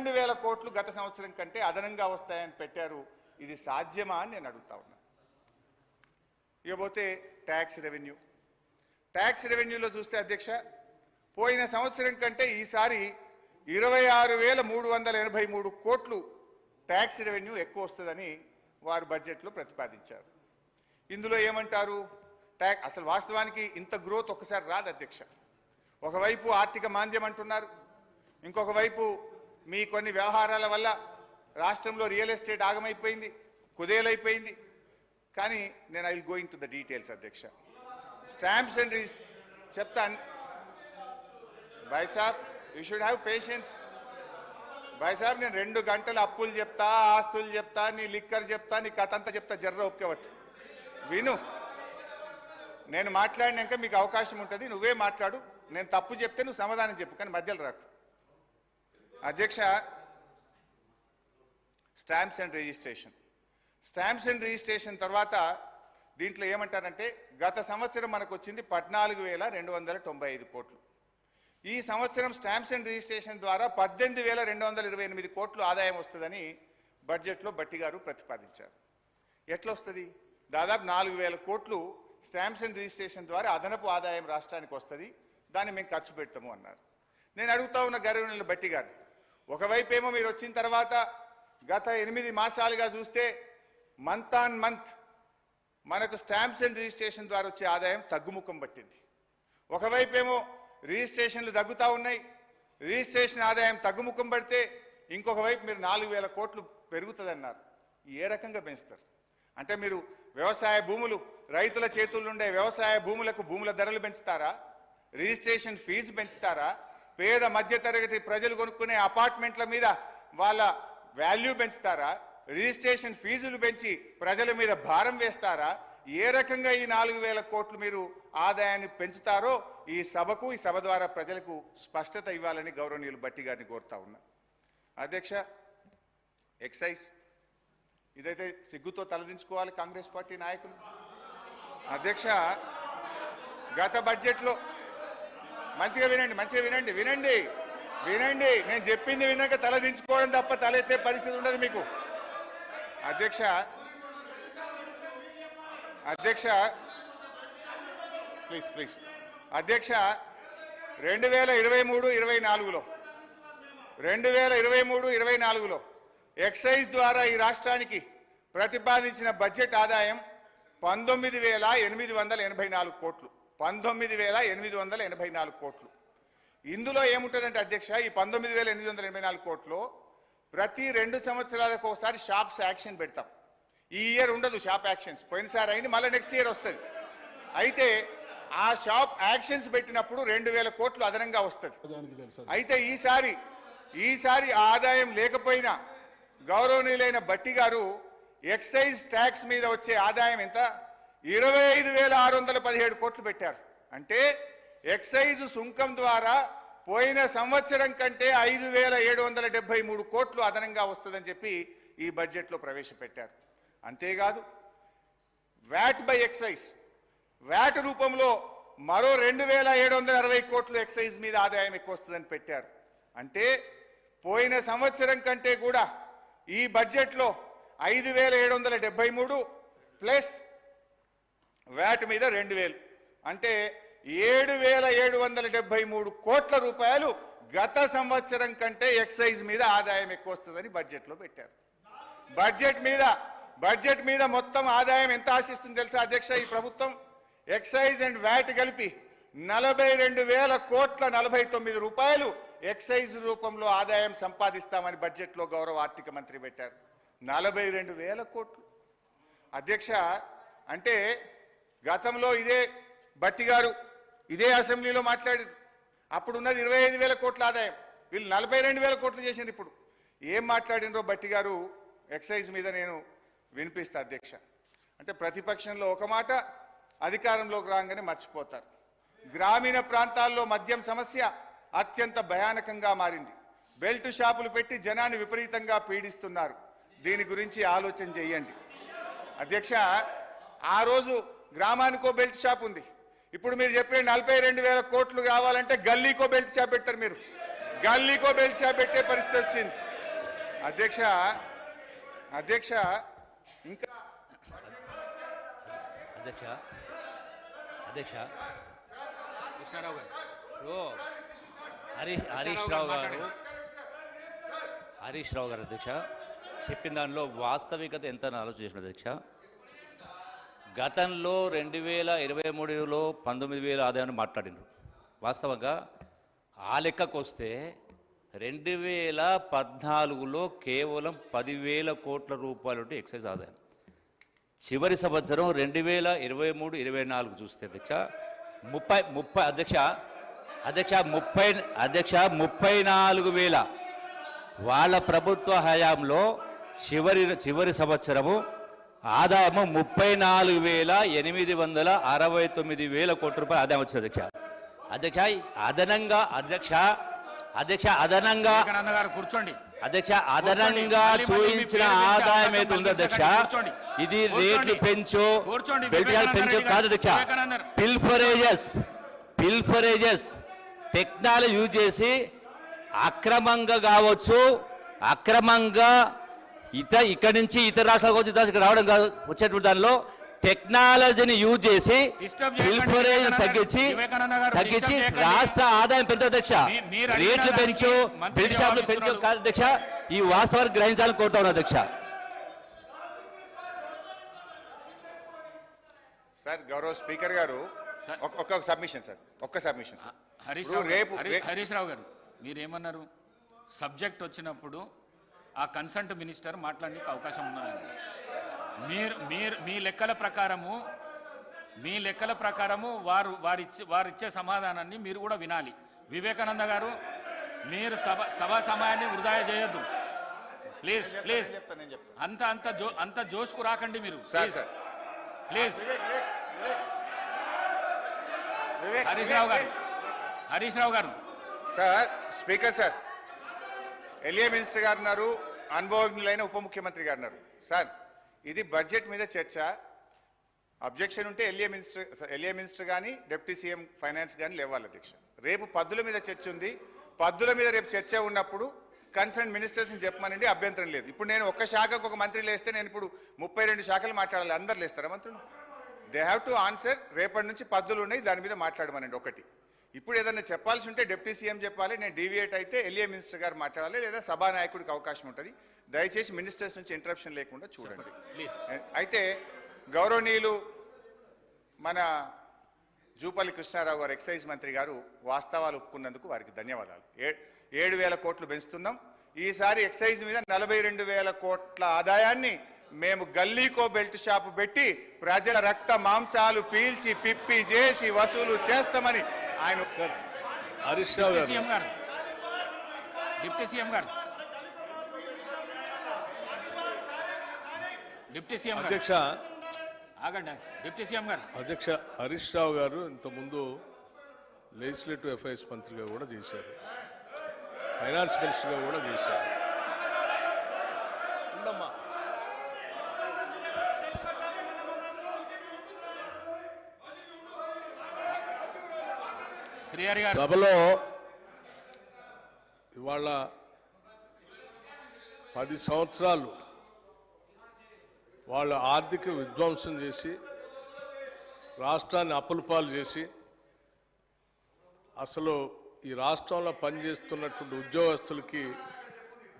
రెండు వేల కోట్లు గత సంవత్సరం కంటే అదనంగా వస్తాయని పెట్టారు. ఇది సాధ్యమా అని నేను అడుగుతా ఉన్నా. ఇకపోతే ట్యాక్స్ రెవెన్యూ. ట్యాక్స్ రెవెన్యూలో చూస్తే అధ్యక్ష పోయిన సంవత్సరం కంటే ఈసారి ఇరవై ఆరు వేల మూడు వందల ఎనభై మూడు కోట్లు ట్యాక్స్ రెవెన్యూ ఎక్కువ వస్తుందని వారు బడ్జెట్లో ప్రతిపాదించారు. ఇందులో ఏమంటారు? ట్యాక్ అసలు వాస్తవానికి ఇంత గ్రోత్ ఒకసారి రాదు అధ్యక్ష. ఒకవైపు ఆర్థిక మాంద్యం అంటున్నారు. ఇంకొక వైపు మీ కొన్ని వ్యవహారాల వల్ల రాష్ట్రంలో రియల్ ఎస్టేట్ ఆగమైపోయింది కుదేలైపోయింది. కానీ నేను I will going to the details అధ్యక్ష. స్టాంప్స్ అండ్ రిజిస్ చెప్తాను బైసాబ్ యూ షుడ్ హ్యావ్ పేషెన్స్. బైసాబ్ నేను రెండు గంటలు అప్పులు చెప్తా ఆస్తులు చెప్తా నీ లిక్కర్ చెప్తా నీ కథ అంతా చెప్తా జర్ర ఒప్పుకోవట్టు విను. నేను మాట్లాడినాక మీకు అవకాశం ఉంటుంది నువ్వే మాట్లాడు. నేను తప్పు చెప్తే నువ్వు సమాధానం చెప్పు కానీ మధ్యలో రాకు. అధ్యక్ష stamps and registration stamps and registration తర్వాత దీంట్లో ఏమంటారంటే గత సంవత్సరం మనకు వచ్చింది పద్నాలుగు వేల రెండు వందల తొంభై ఐదు కోట్లు. ఈ సంవత్సరం స్టాంప్స్ అండ్ రిజిస్ట్రేషన్ ద్వారా పద్దెనిమిది వేల రెండు వందల ఇరవై ఎనిమిది కోట్లు ఆదాయం వస్తుందని బడ్జెట్లో బట్టి గారు ప్రతిపాదించారు. ఎట్లా వస్తుంది? దాదాపు నాలుగు వేల కోట్లు స్టాంప్స్ అండ్ రిజిస్ట్రేషన్ ద్వారా అదనపు ఆదాయం రాష్ట్రానికి వస్తుంది. దాన్ని మేము ఖర్చు పెడతాము అన్నారు. నేను అడుగుతా ఉన్న గర్వనీయులు బట్టి గారు ఒకవైపు ఏమో మీరు వచ్చిన తర్వాత గత ఎనిమిది మాసాలుగా చూస్తే మంత్ ఆన్ మంత్ మనకు స్టాంప్స్ అండ్ రిజిస్ట్రేషన్ ద్వారా వచ్చే ఆదాయం తగ్గుముఖం పట్టింది. ఒకవైపు ఏమో రిజిస్ట్రేషన్లు తగ్గుతూ ఉన్నాయి. రిజిస్ట్రేషన్ ఆదాయం తగ్గుముఖం పడితే ఇంకొక వైపు మీరు నాలుగు వేల కోట్లు పెరుగుతుందన్నారు. ఏ రకంగా పెంచుతారు? అంటే మీరు వ్యవసాయ భూములు రైతుల చేతుల్లో ఉండే వ్యవసాయ భూములకు భూముల ధరలు పెంచుతారా? Registration fee పెంచుతారా? పేద మధ్యతరగతి ప్రజలు కొనుక్కునే అపార్ట్మెంట్ల మీద వాళ్ళ వాల్యూ పెంచుతారా? రిజిస్ట్రేషన్ ఫీజులు పెంచి ప్రజల మీద భారం వేస్తారా? ఏ రకంగా ఈ నాలుగు వేల కోట్లు మీరు ఆదాయాన్ని పెంచుతారో ఈ సభకు ఈ సభ ద్వారా ప్రజలకు స్పష్టత ఇవ్వాలని గౌరవనీయులు బట్టి గారిని కోరుతా ఉన్నా. అధ్యక్ష ఎక్సైజ్. ఇదైతే సిగ్గుతో తలదించుకోవాలి కాంగ్రెస్ పార్టీ నాయకులు. అధ్యక్ష గత బడ్జెట్లో మంచిగా వినండి మంచిగా వినండి వినండి వినండి. నేను చెప్పింది విన్నాక తల దించుకోవడం తప్ప తలెత్తే పరిస్థితి ఉండదు మీకు. అధ్యక్ష అధ్యక్ష ప్లీజ్ ప్లీజ్. అధ్యక్ష రెండు వేల ఇరవై మూడు ఇరవై నాలుగులో రెండు వేల ఇరవై మూడు ఇరవై నాలుగులో ఎక్సైజ్ ద్వారా ఈ రాష్ట్రానికి ప్రతిపాదించిన బడ్జెట్ ఆదాయం పంతొమ్మిది వేల ఎనిమిది వందల ఎనభై నాలుగు కోట్లు. పంతొమ్మిది వేల ఎనిమిది వందల ఎనభై నాలుగు కోట్లు. ఇందులో ఏముంటుందంటే అధ్యక్ష ఈ పంతొమ్మిది వేల ఎనిమిది వందల ఎనభై నాలుగు కోట్లు ప్రతి రెండు సంవత్సరాలకు ఒకసారి షాప్స్ యాక్షన్ పెడతాం. ఈ ఇయర్ ఉండదు షాప్ యాక్షన్స్. పోయినసారి అయింది మళ్ళీ నెక్స్ట్ ఇయర్ వస్తుంది. అయితే ఆ షాప్ యాక్షన్స్ పెట్టినప్పుడు రెండు వేల కోట్లు అదనంగా వస్తుంది. అయితే ఈసారి ఈసారి ఆదాయం లేకపోయినా గౌరవనీయులైన బట్టి గారు ఎక్సైజ్ ట్యాక్స్ మీద వచ్చే ఆదాయం ఎంత? ఇరవై ఐదు వేల ఆరు వందల పదిహేడు కోట్లు పెట్టారు. అంటే ఎక్సైజ్ సుంకం ద్వారా పోయిన సంవత్సరం కంటే ఐదు వేల ఏడు వందల డెబ్బై మూడు కోట్లు అదనంగా వస్తుందని చెప్పి ఈ బడ్జెట్లో ప్రవేశపెట్టారు. అంతేకాదు వ్యాట్ బై ఎక్సైజ్. వ్యాట్ రూపంలో మరో రెండు వేల ఏడు వందల అరవై కోట్లు ఎక్సైజ్ మీద ఆదాయం ఎక్కువ వస్తుందని పెట్టారు. అంటే పోయిన సంవత్సరం కంటే కూడా ఈ బడ్జెట్లో ఐదు వేల ఏడు వందల డెబ్బై మూడు ప్లస్ వ్యాట్ మీద రెండు వేలు. అంటే ఏడు వేల ఏడు వందల డెబ్బై మూడు కోట్ల రూపాయలు గత సంవత్సరం కంటే ఎక్సైజ్ మీద ఆదాయం ఎక్కువ వస్తుందని బడ్జెట్లో పెట్టారు. బడ్జెట్ మీద బడ్జెట్ మీద మొత్తం ఆదాయం ఎంత ఆశిస్తుంది తెలుసా అధ్యక్ష ఈ ప్రభుత్వం? ఎక్సైజ్ అండ్ వ్యాట్ కలిపి నలభై రెండు వేల కోట్ల నలభై తొమ్మిది రూపాయలు ఎక్సైజ్ రూపంలో ఆదాయం సంపాదిస్తామని బడ్జెట్లో గౌరవ ఆర్థిక మంత్రి పెట్టారు. నలభై రెండు వేల కోట్లు. అధ్యక్ష అంటే గతంలో ఇదే బట్టి గారు ఇదే అసెంబ్లీలో మాట్లాడారు. అప్పుడు ఉన్నది ఇరవై ఐదు వేల కోట్ల ఆదాయం. వీళ్ళు నలభై రెండు వేల కోట్లు చేసింది ఇప్పుడు. ఏం మాట్లాడినరో బట్టి గారు ఎక్సైజ్ మీద నేను వినిపిస్తా అధ్యక్ష. అంటే ప్రతిపక్షంలో ఒక మాట అధికారంలోకి రాగానే మర్చిపోతారు. గ్రామీణ ప్రాంతాల్లో మద్యం సమస్య అత్యంత భయానకంగా మారింది. బెల్ట్ షాపులు పెట్టి జనాన్ని విపరీతంగా పీడిస్తున్నారు. దీని గురించి ఆలోచన చేయండి. అధ్యక్ష ఆ రోజు గ్రామానికో బెల్ట్ షాప్ ఉంది. ఇప్పుడు మీరు చెప్పే నలభై రెండు వేల కోట్లు కావాలంటే గల్లీకో బెల్ట్ షాప్ పెడతారు మీరు. గల్లీకో బెల్ట్ షాప్ పెట్టే పరిస్థితి వచ్చింది. అధ్యక్ష అధ్యక్ష ఇంకా అధ్యక్ష అధ్యక్ష. కృష్ణారావు గారు ఇప్పుడు హరీష్ హరీష్ రావు గారు. హరీష్ రావు గారు అధ్యక్ష. చెప్పిన దానిలో వాస్తవికత ఎంత ఆలోచించిన ఆలోచన చేసిన అధ్యక్ష? గతంలో రెండు వేల ఇరవై మూడులో పంతొమ్మిది వేల ఆదాయాన్ని మాట్లాడినారు వాస్తవంగా ఆ లెక్కకు వస్తే రెండు వేల పద్నాలుగులో కేవలం పదివేల కోట్ల రూపాయలు ఉంటే ఎక్సైజ్ ఆదాయం. చివరి సంవత్సరం రెండు వేల ఇరవై మూడు ఇరవై నాలుగు చూస్తే అధ్యక్ష ముప్పై ముప్పై అధ్యక్ష అధ్యక్ష ముప్పై అధ్యక్ష ముప్పై నాలుగు వేల. వాళ్ళ ప్రభుత్వ హయాంలో చివరి చివరి సంవత్సరము ఆదాయము ముప్పై నాలుగు వేల ఎనిమిది వందల అరవై తొమ్మిది వేల కోట్ల రూపాయలు ఆదాయం వచ్చింది అధ్యక్ష. అధ్యక్ష అదనంగా అధ్యక్ష అధ్యక్ష అదనంగా కూర్చోండి. అధ్యక్ష అదనంగా గురించి ఆదాయం ఏది ఉందో అధ్యక్ష. ఇది. రేట్లు పెంచు. పెంచు. కాదు. అధ్యక్ష. పిల్ఫరేజెస్ పిల్ఫరేజెస్ టెక్నాలజీ యూజ్ చేసి అక్రమంగా కావచ్చు అక్రమంగా ఇత ఇక్కడి నుంచి ఇతర రాష్ట్రాలకు వచ్చి ఇతర రాష్ట్రాలకు రావడం కాదు. వచ్చేటువంటి దానిలో టెక్నాలజీని యూజ్ చేసి తగ్గించి తగ్గించి. రాష్ట్ర ఆదాయం పెంచు అధ్యక్ష. రేట్లు పెంచు బెల్ట్ షాపులు పెంచు. కాదు అధ్యక్ష. ఈ వాస్తవాన్ని గ్రహించాలని కోరుతా ఉన్నా అధ్యక్ష. సార్ గౌరవ స్పీకర్ గారు సార్. ఒక- ఒక్క సబ్మిషన్ సార్ ఒక్క సబ్మిషన్ సార్. హరీష్ రావు గారు మీరేమన్నారు? సబ్జెక్ట్ వచ్చినప్పుడు ఆ కన్సల్ట్ మినిస్టర్ మాట్లాడడానికి అవకాశం ఉన్నదండి. మీరు మీరు మీ లెక్కల ప్రకారము మీ లెక్కల ప్రకారము వారు వారిచ్చే వారిచ్చే సమాధానాన్ని మీరు కూడా వినాలి. వివేకానంద గారు మీరు సభ సభా సమయాన్ని వృధా చేయొద్దు. ప్లీజ్ ప్లీజ్ అంత అంత జో అంత జోష్కు రాకండి మీరు. సార్ ప్లీజ్ హరీష్ రావు గారు. హరీష్ రావు గారు. Sir speaker sir. LA minister గారు ఉన్నారు అనుభవజ్ఞులైన ఉప ముఖ్యమంత్రి గారు ఉన్నారు సార్ ఇది బడ్జెట్ మీద చర్చ. అబ్జెక్షన్ ఉంటే ఎల్ఏ మినిస్టర్ ఎల్ఏ మినిస్టర్ కానీ డిప్యూటీ సీఎం ఫైనాన్స్ కానీ లేవాలి అధ్యక్ష. రేపు పద్దుల మీద చర్చ ఉంది. పద్దుల మీద రేపు చర్చ ఉన్నప్పుడు కన్సర్న్ మినిస్టర్స్ని చెప్పమనండి అభ్యంతరం లేదు. ఇప్పుడు నేను ఒక శాఖకు ఒక మంత్రి లేస్తే నేను ఇప్పుడు ముప్పై రెండు శాఖలు మాట్లాడాలి. అందరు లేస్తారా మంత్రులు? దే హ్యావ్ టు ఆన్సర్ రేపటి నుంచి పద్దులు ఉన్నాయి దాని మీద మాట్లాడమనండి ఒకటి. ఇప్పుడు ఏదైనా చెప్పాల్సి ఉంటే డిప్యూటీ సీఎం చెప్పాలి నేను డీవియేట్ అయితే ఎల్ఏ మినిస్టర్ గారు మాట్లాడాలి లేదా సభానాయకుడికి అవకాశం ఉంటుంది. దయచేసి మినిస్టర్స్ నుంచి ఇంటరప్షన్ లేకుండా చూడండి. అయితే గౌరవనీయులు మన జూపల్లి కృష్ణారావు గారు ఎక్సైజ్ మంత్రి గారు వాస్తవాలు ఒప్పుకున్నందుకు వారికి ధన్యవాదాలు. ఏ- ఏడు వేల కోట్లు పెంచుతున్నాం. ఈసారి ఎక్సైజ్ మీద నలభై రెండు వేల కోట్ల ఆదాయాన్ని మేము గల్లీకో బెల్ట్ షాప్ పెట్టి ప్రజల రక్త మాంసాలు పీల్చి పిప్పి చేసి వసూలు చేస్తామని ఆయన హరీష్ రావు గారు. సీఎం గారు. డిప్యూటీ సీఎం గారు. డిప్యూటీ సీఎం అధ్యక్ష. ఆగండి డిప్యూటీ సీఎం గారు. అధ్యక్ష హరీష్ రావు గారు ఇంతకుముందు లెజిస్లేటివ్ అఫైర్స్ మంత్రిగా కూడా చేశారు. ఫైనాన్స్ మినిస్టర్గా కూడా చేశారు. సభలో ఇవాళ పది సంవత్సరాలు వాళ్ళ ఆర్థిక విధ్వంసం చేసి రాష్ట్రాన్ని అప్పులపాలు చేసి అసలు ఈ రాష్ట్రంలో పనిచేస్తున్నటువంటి ఉద్యోగస్తులకి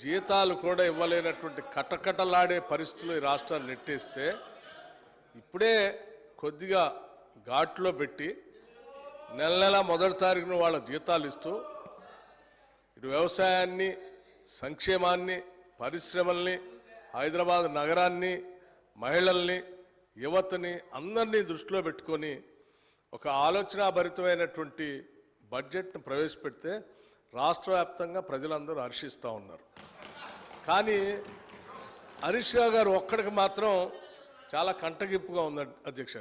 జీతాలు కూడా ఇవ్వలేనటువంటి కటకటలాడే పరిస్థితులు ఈ రాష్ట్రాన్ని నెట్టేస్తే ఇప్పుడే కొద్దిగా ఘాట్లో పెట్టి నెల నెల మొదటి తారీఖున వాళ్ళ జీతాలు ఇస్తూ ఇటు వ్యవసాయాన్ని సంక్షేమాన్ని పరిశ్రమల్ని హైదరాబాద్ నగరాన్ని మహిళల్ని యువతని అందరినీ దృష్టిలో పెట్టుకొని ఒక ఆలోచనాభరితమైనటువంటి బడ్జెట్ను ప్రవేశపెడితే రాష్ట్ర వ్యాప్తంగా ప్రజలందరూ హర్షిస్తూ ఉన్నారు. కానీ హరీష్ రావు గారు ఒక్కడికి మాత్రం చాలా కంటగింపుగా ఉంది అధ్యక్ష.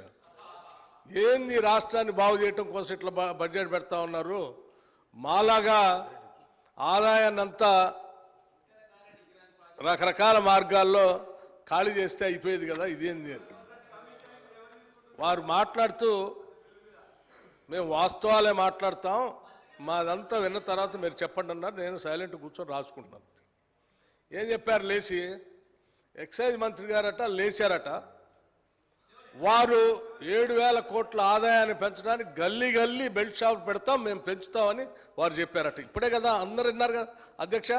ఏంది రాష్ట్రాన్ని బాగు చేయటం కోసం ఇట్లా బడ్జెట్ పెడతా ఉన్నారు? మాలాగా ఆదాయాన్ని అంతా రకరకాల మార్గాల్లో ఖాళీ చేస్తే అయిపోయేది కదా ఇదేంది అని. వారు మాట్లాడుతూ మేము వాస్తవాలే మాట్లాడతాం మాదంతా విన్న తర్వాత మీరు చెప్పండి అన్నారు నేను సైలెంట్ కూర్చొని రాసుకుంటున్నాను. ఏం చెప్పారు లేచి? ఎక్సైజ్ మంత్రి గారట లేచారట. వారు ఏడు వేల కోట్ల ఆదాయాన్ని పెంచడానికి గల్లీ గల్లీ బెల్ట్ షాప్ పెడతాం మేము పెంచుతామని వారు చెప్పారట. ఇప్పుడే కదా అందరు విన్నారు కదా. అధ్యక్ష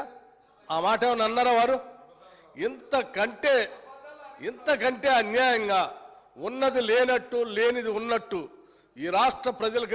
ఆ మాట ఏమైనా అన్నారా వారు? ఇంతకంటే ఇంతకంటే అన్యాయంగా ఉన్నది లేనట్టు లేనిది ఉన్నట్టు ఈ రాష్ట్ర ప్రజలకు